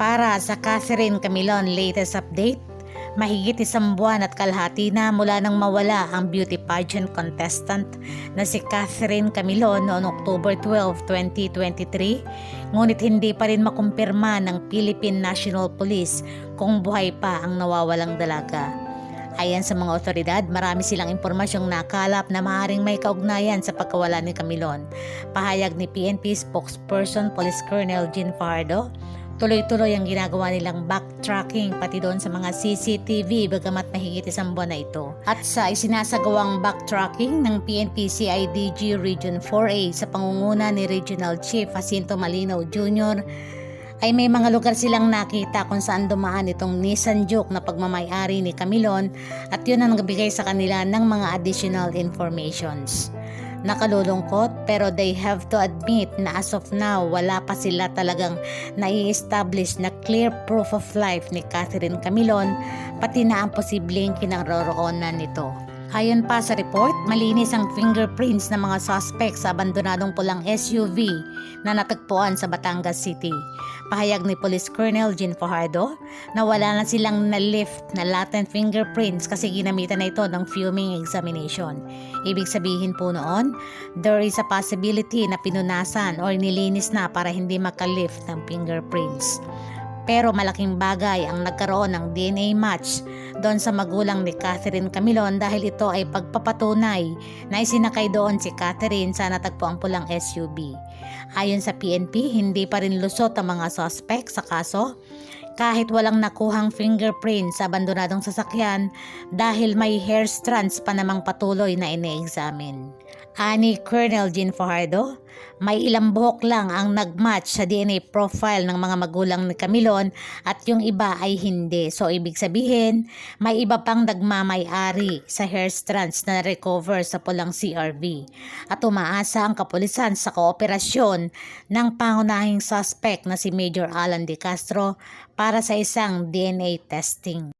Para sa Catherine Camilon latest update, mahigit isang buwan at kalahati na mula nang mawala ang beauty pageant contestant na si Catherine Camilon noong October 12, 2023, ngunit hindi pa rin makumpirma ng Philippine National Police kung buhay pa ang nawawalang dalaga. Ayan sa mga otoridad, marami silang impormasyong nakalap na maaaring may kaugnayan sa pagkawala ni Camilon. Pahayag ni PNP spokesperson Police Colonel Jean Fajardo, tuloy-tuloy ang ginagawa nilang backtracking pati doon sa mga CCTV bagamat mahigit isang buwan na ito. At sa isinasagawang backtracking ng PNP CIDG Region 4A sa pangunguna ni Regional Chief Jacinto Malinaw Jr., ay may mga lugar silang nakita kung saan dumaan itong Nissan Juke na pagmamayari ni Camilon at yun ang nagbigay sa kanila ng mga additional informations. Nakalulungkot pero they have to admit na as of now wala pa sila talagang nai-establish na clear proof of life ni Catherine Camilon pati na ang posibleng kinaroroonan nito. Ayon pa sa report, malinis ang fingerprints ng mga suspects sa abandonadong pulang SUV na natagpuan sa Batangas City. Pahayag ni Police Colonel Jean Fajardo na wala na silang na-lift na latent fingerprints kasi ginamitan na ito ng fuming examination. Ibig sabihin po noon, there is a possibility na pinunasan or nilinis na para hindi makalift ng fingerprints. Pero malaking bagay ang nagkaroon ng DNA match doon sa magulang ni Catherine Camilon dahil ito ay pagpapatunay na isinakay doon si Catherine sa natagpuang pulang SUV. Ayon sa PNP, hindi pa rin lusot ang mga suspect sa kaso kahit walang nakuhang fingerprint sa abandonadong sasakyan dahil may hair strands pa namang patuloy na ine-examine. Ani Colonel Jean Fajardo, may ilang buhok lang ang nagmatch sa DNA profile ng mga magulang ni Camilon at yung iba ay hindi. So ibig sabihin, may iba pang nagmamay-ari sa hair strands na recover sa pulang CRV. At umaasa ang kapulisan sa kooperasyon ng pangunahing suspect na si Major Alan De Castro para sa isang DNA testing.